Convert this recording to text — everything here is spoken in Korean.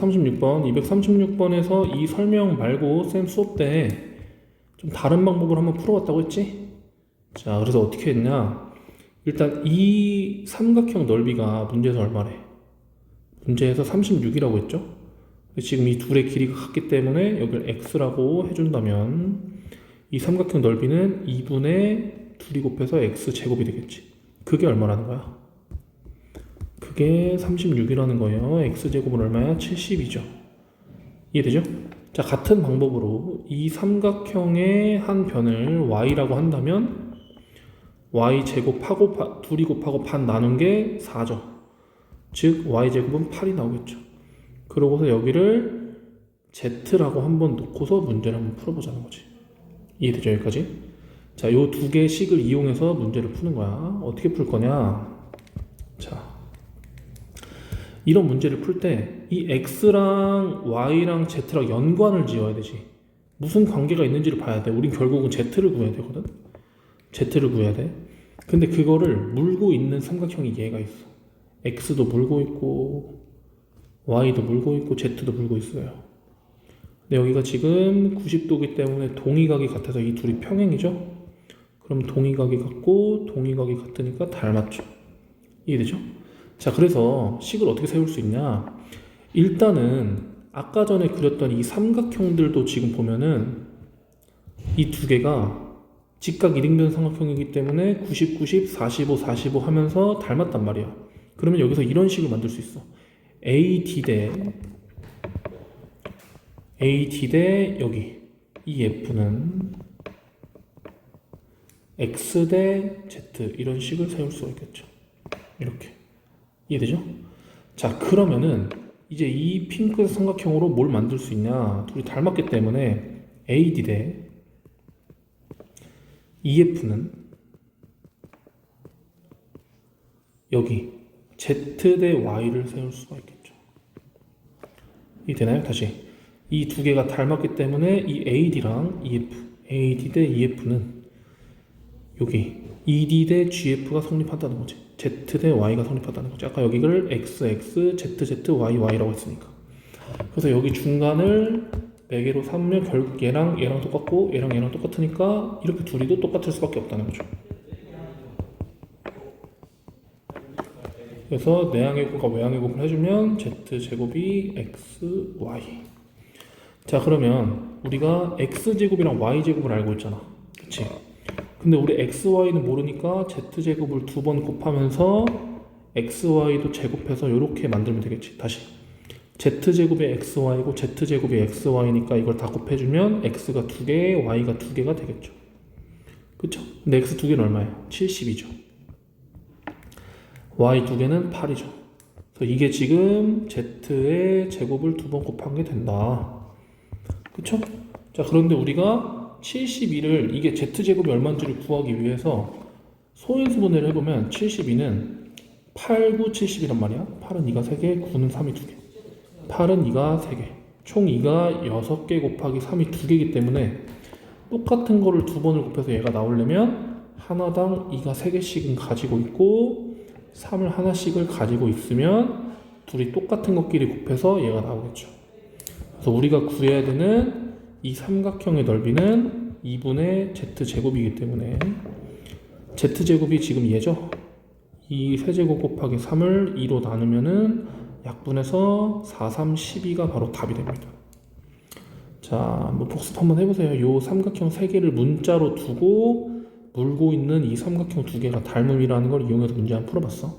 36번, 236번에서 이 설명 말고 쌤 수업 때 좀 다른 방법으로 한번 풀어봤다고 했지? 자, 그래서 어떻게 했냐? 일단 이 삼각형 넓이가 문제에서 얼마래? 문제에서 36이라고 했죠? 지금 이 둘의 길이가 같기 때문에 여기를 x라고 해준다면 이 삼각형 넓이는 2분의 2이 곱해서 x 제곱이 되겠지. 그게 얼마라는 거야? 그게 36이라는 거예요. x 제곱은 얼마야? 70이죠. 이해되죠? 자, 같은 방법으로 이 삼각형의 한 변을 y라고 한다면 y 제곱하고 파, 둘이 곱하고 반 나눈 게 4죠. 즉 y 제곱은 8이 나오겠죠. 그러고서 여기를 z라고 한번 놓고서 문제를 한번 풀어보자는 거지. 이해되죠 여기까지? 자, 요 두 개의 식을 이용해서 문제를 푸는 거야. 어떻게 풀 거냐? 자, 이런 문제를 풀 때 이 x랑 y랑 z랑 연관을 지어야 되지. 무슨 관계가 있는지를 봐야 돼. 우린 결국은 z를 구해야 되거든. z를 구해야 돼. 근데 그거를 물고 있는 삼각형이 얘가 있어. x도 물고 있고 y도 물고 있고 z도 물고 있어요. 근데 여기가 지금 90도기 때문에 동의각이 같아서 이 둘이 평행이죠. 그럼 동의각이 같고 동의각이 같으니까 닮았죠. 이해되죠? 자, 그래서 식을 어떻게 세울 수 있냐? 일단은 아까 전에 그렸던 이 삼각형들도 지금 보면은 이 두 개가 직각 이등변 삼각형이기 때문에 90, 90, 45, 45 하면서 닮았단 말이야. 그러면 여기서 이런 식을 만들 수 있어. AD 대 AD 대 여기 이 F는 X 대 Z 이런 식을 세울 수가 있겠죠. 이렇게 이해되죠? 자 그러면은 이제 이 핑크 삼각형으로 뭘 만들 수 있냐? 둘이 닮았기 때문에 AD 대 EF는 여기 Z 대 Y를 세울 수가 있겠죠. 이 되나요? 다시 이 두 개가 닮았기 때문에 이 AD랑 EF, AD 대 EF는 여기 ED 대 GF가 성립한다는 거지. Z 대 Y가 성립한다는 거지. 아까 여기를 X, X, Z, Z, Y, Y라고 했으니까. 그래서 여기 중간을 4개로 삼으면 결국 얘랑 얘랑 똑같고 얘랑 얘랑 똑같으니까 이렇게 둘이도 똑같을 수밖에 없다는 거죠. 그래서 내항의 곱과 외항의 곱을 해주면 z 제곱이 x, y. 자 그러면 우리가 x 제곱이랑 y 제곱을 알고 있잖아, 그렇지? 근데 우리 x, y는 모르니까 z 제곱을 두 번 곱하면서 x, y도 제곱해서 이렇게 만들면 되겠지. 다시 z 제곱이 x, y고 z 제곱이 x, y니까 이걸 다 곱해주면 x가 두 개, y가 두 개가 되겠죠. 그렇죠? 근데 x 두 개는 얼마예요? 70이죠. y 두 개는 8이죠. 그래서 이게 지금 z의 제곱을 두 번 곱한 게 된다. 그쵸? 자, 그런데 우리가 72를 이게 z 제곱이 얼마인지를 구하기 위해서 소인수분해를 해보면 72는 8, 9, 70이란 말이야. 8은 2가 3개, 9는 3이 2개. 8은 2가 3개. 총 2가 6개 곱하기 3이 2개이기 때문에 똑같은 거를 두 번을 곱해서 얘가 나오려면 하나당 2가 3개씩은 가지고 있고 3을 하나씩을 가지고 있으면 둘이 똑같은 것끼리 곱해서 얘가 나오겠죠. 그래서 우리가 구해야 되는 이 삼각형의 넓이는 2분의 z제곱이기 때문에 z제곱이 지금 얘죠. 이 세제곱 곱하기 3을 2로 나누면은 약분해서 4, 3, 12가 바로 답이 됩니다. 자, 뭐 복습 한번 해보세요. 요 삼각형 세 개를 문자로 두고 물고 있는 이 삼각형 두 개가 닮음이라는 걸 이용해서 문제 한번 풀어봤어.